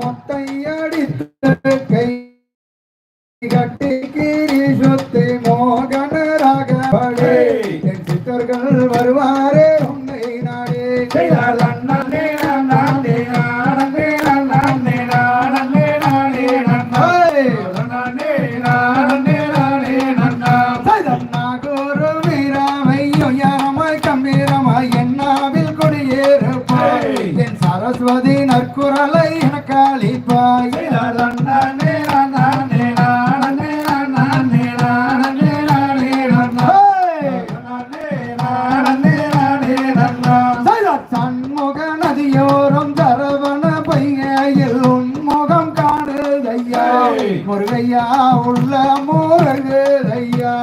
மொத்தையடித்து கை கட்டி கீரி சுத்தி மோகனராக படே. என் சித்தர்கள் வருவாரே உன்னை நாடே. சரஸ்வதி நற்குரல அளிப்பாய் சண்முக நதியோரம் சரவண பைகையில் உன்முகம் காணுதையா முருகையா உள்ள முருகையா